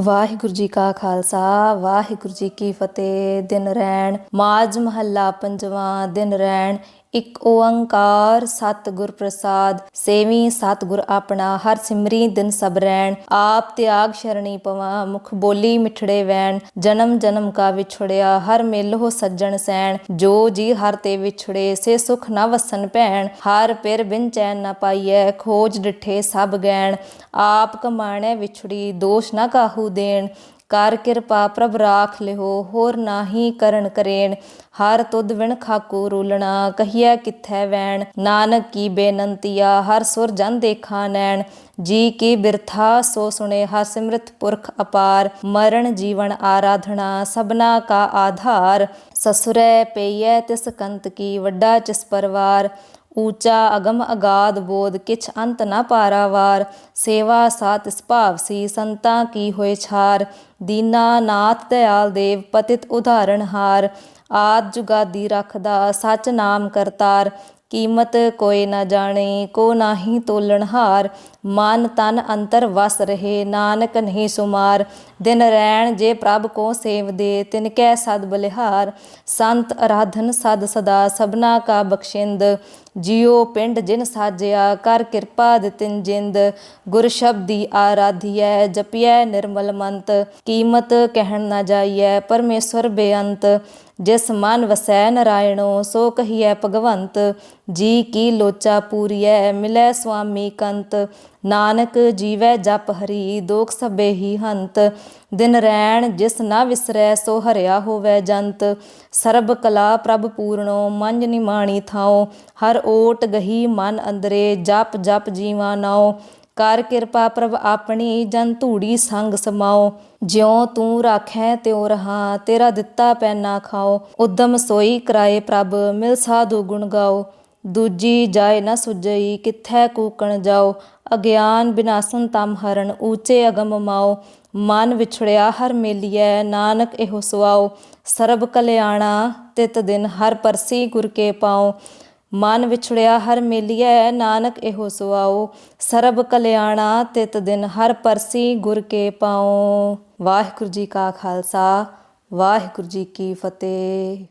ਵਾਹਿਗੁਰੂ ਜੀ ਕਾ ਖਾਲਸਾ, ਵਾਹਿਗੁਰੂ ਜੀ ਕੀ ਫਤਿਹ। ਦਿਨ ਰਹਿਣ, ਮਾਜ ਮਹੱਲਾ ਪੰਜਵਾਂ ਦਿਨ ਰਹਿਣ। ਇਕ ਓੰਕਾਰ, ਸਤਿਗੁਰ ਪ੍ਰਸਾਦ, ਸੇਵੀ ਸਤਿਗੁਰ ਆਪਣਾ, ਹਰ ਸਿਮਰੀ ਦਿਨ ਸਭ ਰੈਣ। ਆਪ ਤਿਆਗ ਸ਼ਰਣੀ ਪਵਾਂ, ਮੁਖ ਬੋਲੀ ਮਿਠੜੇ ਵੈਣ। ਜਨਮ ਜਨਮ ਕਾ ਵਿਛੜਿਆ, ਹਰ ਮਿਲ ਹੋ ਸੱਜਣ ਸੈਣ। ਜੋ ਜੀ ਹਰ ਤੇ ਵਿਛੜੇ, ਸੇ ਸੁਖ ਨਾ ਵਸਨ ਭੈਣ। ਹਰ ਪਿਰ ਬਿਨ ਚੈਨ ਨਾ ਪਾਈਐ, ਖੋਜ ਡਿਠੇ ਸਭ ਗੈਣ। ਆਪ ਕਮਾਣੈ ਵਿਛੜੀ, ਦੋਸ਼ ਨਾ ਕਾਹੂ ਦੇਣ। ਕਰ ਕਿਰਪਾ ਪ੍ਰਭ ਰਾਖ ਲਿਓ ਹੋਰ ਨਾਹੀ ਕਰਨ ਕਰੇਣ, ਹਰ ਤੁਧ ਵਿਣ ਖਾਕੂ ਰੂਲਣਾ, ਕਹੀਐ ਕਿੱਥੈ ਵੈਣ, ਨਾਨਕ ਕੀ ਬੇਨੰਤੀਆ, ਹਰ ਸੁਰ ਜਨ ਦੇਖਾ ਨੈਣ, ਜੀ ਕੀ ਬਿਰਥਾ ਸੋ ਸੁਣੇ ਹਰ ਪੁਰਖ ਅਪਾਰ, ਮਰਨ ਜੀਵਨ ਆਰਾਧਨਾ, ਸਭਨਾ ਕਾ ਆਧਾਰ, ਸਸੁਰੈ ਪਈਐ ਤਿਸ ਕੰਤ ਕੀ, ਵੱਡਾ ਜਿਸ ਪਰਵਾਰ, ਊਚਾ ਅਗਮ ਅਗਾਦ ਬੋਧ, ਕਿਛ ਅੰਤ ਨਾ ਪਾਰਾਵਾਰ, ਸੇਵਾ ਸਾਤ ਭਾਵ ਸੀ, ਸੰਤਾਂ ਕੀ ਹੋਏ ਛਾਰ ਦੀਨਾ ਨਾਥ ਦਇਆਲ ਦੇਵ ਪਤਿਤ ਉਦਾਹਰਣ ਹਾਰ, ਆਦ ਜੁਗਾਦੀ ਰੱਖਦਾ ਸਚ ਨਾਮ ਕਰਤਾਰ, ਕੀਮਤ ਕੋਈ ਨਾ ਜਾਣੇ, ਕੋ ਨਾਹੀ ਤੋਲਣ ਹਾਰ। ਮਨ ਤਨ ਅੰਤਰ ਵਸ ਰਹੇ, ਨਾਨਕ ਨਹੀਂ ਸੁਮਾਰ। ਦਿਨ ਰਹਿਣ ਜੇ ਪ੍ਰਭ ਕੋ ਸੇਵਦੇ ਤਿਨ ਕੈ ਸਦ ਬਲਿਹਾਰ। ਸੰਤ ਅਰਾਧਨ ਸਦ ਸਦਾ, ਸਭਨਾ ਕਾ ਬਖਸ਼ਿੰਦ। ਜਿਉ ਪਿੰਡ ਜਿਨ ਸਾਜਿਆ, ਕਰ ਕਿਰਪਾ ਦਿਤਿਨ ਜਿੰਦ। ਗੁਰ ਸ਼ਬਦੀ ਆਰਾਧੀਐ, ਜਪਿਐ ਨਿਰਮਲ ਮੰਤ। ਕੀਮਤ ਕਹਿਣ ਨਾ ਜਾਈਐ, ਪਰਮੇਸ਼ਵਰ ਬੇਅੰਤ। ਜਿਸ ਮਨ ਵਸੈ ਨਰਾਇਣੋ, ਸੋ ਕਹੀਐ ਭਗਵੰਤ, ਜੀ ਕੀ ਲੋਚਾ ਪੂਰੀਐ, ਮਿਲੈ ਸੁਆਮੀ ਕੰਤ। ਨਾਨਕ ਜੀਵੈ ਜਪ ਹਰੀ, ਦੋਖ ਸਭੇ ਹੀ ਹੰਤ। ਦਿਨ ਰੈਣ ਜਿਸ ਨਾ ਵਿਸਰੈ, ਸੋ ਹਰਿਆ ਹੋਵੈ ਜੰਤ। ਸਰਬ ਕਲਾ ਪ੍ਰਭ ਪੂਰਣੋ ਮੰਜ ਨਿਮਾਣੀ ਥਾਉ। ਹਰ ਓਟ ਗਹੀ ਮਨ ਅੰਦਰੇ, ਜਪ ਜਪ ਜੀਵਾ ਨਾਉ। ਕਰ ਕਿਰਪਾ ਪ੍ਰਭ ਆਪਣੀ ਜਨ ਧੂੜੀ ਸੰਗ ਸਮਾਓ। ਜਿਉ ਤੂੰ ਰਾਖੈ ਤਿਉ ਰਹਾ, ਤੇਰਾ ਦਿੱਤਾ ਪੈਨਾ ਖਾਓ। ਉਦਮ ਸੋਈ ਕਰਾਏ ਪ੍ਰਭ, ਮਿਲ ਸਾਧੂ ਗੁਣ ਗਾਓ। ਦੂਜੀ ਜਾਏ ਨਾ ਸੁਜਈ, ਕਿੱਥੈ ਕੂਕਣ ਜਾਓ। ਅਗਿਆਨ ਬਿਨਾਸਨ ਤਮ ਹਰਨ, ਊਚੇ ਅਗਮ ਮਾਓ। ਮਨ ਵਿਛੜਿਆ ਹਰ ਮੇਲੀਐ, ਨਾਨਕ ਇਹੋ ਸੁਆਓ। ਸਰਬ ਕਲਿਆਣਾ, ਤਿਤ ਦਿਨ ਹਰ ਪਰਸੀ ਗੁਰ ਕੇ ਪਾਓ। ਮਨ ਵਿਛੜਿਆ ਹਰ ਮੇਲੀਐ, ਨਾਨਕ ਇਹੋ ਸੁਆਓ। ਸਰਬ ਕਲਿਆਣਾ ਤਿਤ ਦਿਨ ਹਰ ਪਰਸੀ ਗੁਰ ਕੇ ਪਾਓ। ਵਾਹਿਗੁਰੂ ਜੀ ਕਾ ਖਾਲਸਾ, ਵਾਹਿਗੁਰੂ ਜੀ ਕੀ ਫਤਿਹ।